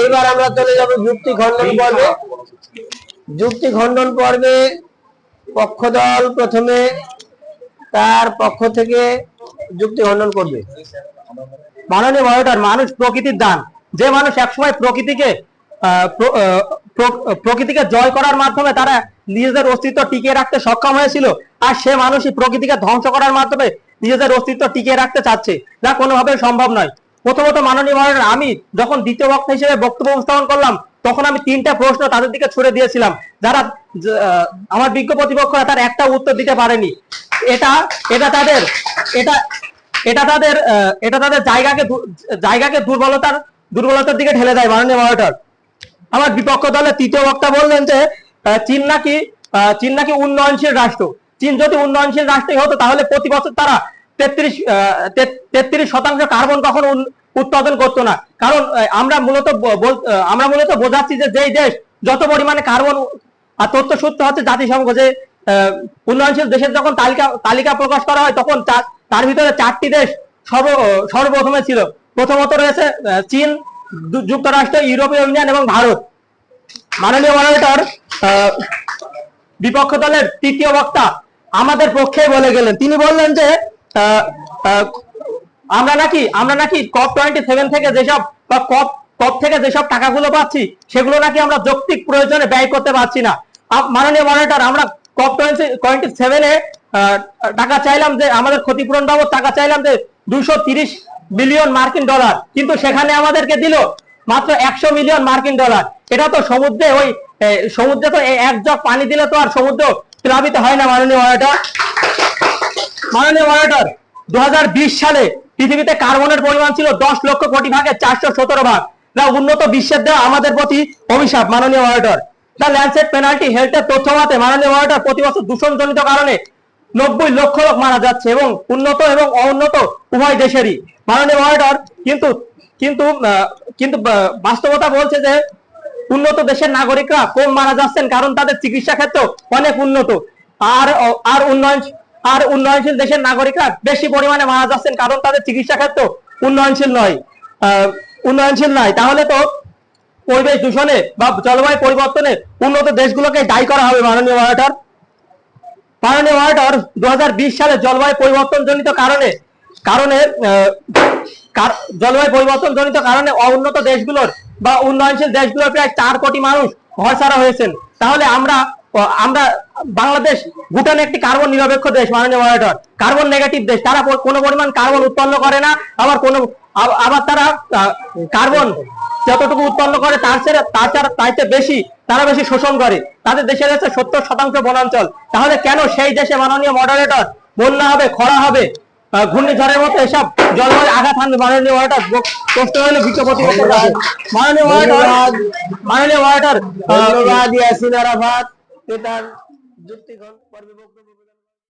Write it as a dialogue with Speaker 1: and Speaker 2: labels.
Speaker 1: এইবার আমরা চলে যাব যুক্তি খণ্ডন পর্বে। যুক্তি খণ্ডন পর্বে পক্ষদল প্রথমে তার পক্ষ থেকে যুক্তি খণ্ডন করবে।
Speaker 2: মাননীয় মহোদয় মানুষ প্রকৃতির দান। যে মানুষ একসময় প্রকৃতিকে প্রকৃতিকে জয় করার মাধ্যমে তারা নিজেদের অস্তিত্ব টিকিয়ে রাখতে সক্ষম হয়েছিল আর সে মানুষই প্রকৃতিকে ধ্বংস করার মাধ্যমে নিজেদের অস্তিত্ব টিকিয়ে রাখতে চাচ্ছে যা কোনোভাবে সম্ভব নয়। প্রথমত মাননীয় মহোদয় আমি যখন দ্বিতীয় বক্তা হিসেবে বক্তব্য উপস্থাপন করলাম, তখন আমি তিনটা প্রশ্ন তাদের দিকে ছুড়ে দিয়েছিলাম। যারা আমার বিজ্ঞ প্রতিপক্ষরা তার একটা উত্তর দিতে পারেনি। এটা এটা তাদের, এটা এটা তাদের এটা তাদের জায়গাকে জায়গাকে দুর্বলতার দুর্বলতার দিকে ঠেলে দেয় মাননীয় মহাটার আমার বিপক্ষ দলের তৃতীয় বক্তা বললেন যে চীন নাকি চীন নাকি উন্নয়নশীল রাষ্ট্র। চীন যদি উন্নয়নশীল রাষ্ট্রই হতো, তাহলে প্রতি বছর তারা তেত্রিশ তেত্রিশ শতাংশ কার্বন কখনো উৎপাদন করতো না। কারণ আমরা মূলত আমরা মূলত বোঝাচ্ছি যে যেই দেশ যত পরিমাণে কার্বন আর তথ্য সূত্র হচ্ছে জাতিসংঘ যে উন্নয়নশীল দেশের যখন তালিকা তালিকা প্রকাশ করা হয়, তখন তার ভিতরে চারটি দেশ সর্ব, সর্বপ্রথমে ছিল। প্রথমত রয়েছে চীন যুক্তরাষ্ট্র, ইউরোপীয় ইউনিয়ন এবং ভারত। মাননীয় মডারেটর বিপক্ষ দলের তৃতীয় বক্তা আমাদের পক্ষে বলে গেলেন। তিনি বললেন যে আমরা নাকি আমরা নাকি কপ টোয়েন্টি সেভেন থেকে যেসব বা কপ কপ থেকে যেসব টাকাগুলো পাচ্ছি, সেগুলো নাকি আমরা যৌক্তিক প্রয়োজনে ব্যয় করতে পারছি না। মাননীয় মনিটর আমরা কপ টোয়েন্টি টোয়েন্টি সেভেনে টাকা চাইলাম যে আমাদের ক্ষতিপূরণ বাবদ টাকা চাইলাম যে দুশো তিরিশ বিলিয়ন মার্কিন ডলার, কিন্তু সেখানে আমাদেরকে দিল মাত্র একশো মিলিয়ন মার্কিন ডলার। এটা তো সমুদ্রে ওই সমুদ্রে তো এক জগ পানি দিলে তো আর সমুদ্র প্লাবিত হয় না, মাননীয় মনিটর মাননীয় মনিটর দু সালে পৃথিবীতে কার্বনের পরিমাণ ছিল দশ লক্ষ কোটি ভাগের চারশো সতেরো ভাগ। যা উন্নত বিশ্বের দেওয়া আমাদের প্রতি অভিশাপ, মাননীয় ল্যান্ডসেট পেনাল্টি হেলথের তথ্য মাননীয় প্রতি বছর দূষণজনিত কারণে নব্বই লক্ষ লোক মারা যাচ্ছে এবং উন্নত এবং উভয় দেশেরই। মাননীয় কিন্তু কিন্তু কিন্তু বাস্তবতা বলছে যে উন্নত দেশের নাগরিকরা কম মারা যাচ্ছেন কারণ তাদের চিকিৎসা ক্ষেত্র অনেক উন্নত। আর আর উন্নয়ন আর উন্নয়নশীল দেশের নাগরিকরা বেশি পরিমাণে মারা যাচ্ছেন কারণ তাদের চিকিৎসা ক্ষেত্র উন্নয়নশীল নয়। উন্নয়নশীল নয়। তাহলে তো পরিবেশ দূষণে বা জলবায়ু পরিবর্তনে উন্নত দেশগুলোকে দায়ী করা হবে মাননীয় মহাটার মাননীয় মহাটার দু সালে জলবায়ু পরিবর্তন জনিত কারণে কারণে জলবায়ু পরিবর্তন জনিত কারণে অউন্নত দেশগুলোর বা উন্নয়নশীল দেশগুলোর প্রায় চার কোটি মানুষ ঘর ছাড়া হয়েছেন। তাহলে আমরা আমরা বাংলাদেশ ভুটান একটি কার্বন নিরপেক্ষ দেশ, মাননীয় মহাটর কার্বন নেগেটিভ দেশ, তারা কোনো পরিমাণ কার্বন উৎপন্ন করে না, আবার কোনো আবার তারা কার্বন যতটুকু উৎপন্ন করে তার চেয়ে তার চেয়ে বেশি, তারা বেশি শোষণ করে। তাদের দেশের হচ্ছে সত্তর শতাংশ বনাঞ্চল। তাহলে কেন সেই দেশে মাননীয় মডারেটর বন্যা হবে, খরা হবে? ঘূর্ণিঝড়ের মতো এসব জলবায়ু আঘাত হানবে, মাননীয় ওয়াটার প্রশ্ন হলো বিজ্ঞপ্তি মাননীয় ওয়াটার মাননীয়
Speaker 1: ওয়াটার ইয়াসিন আরাফাত। তার যুক্তি খণ্ডন পর্বে বক্তব্য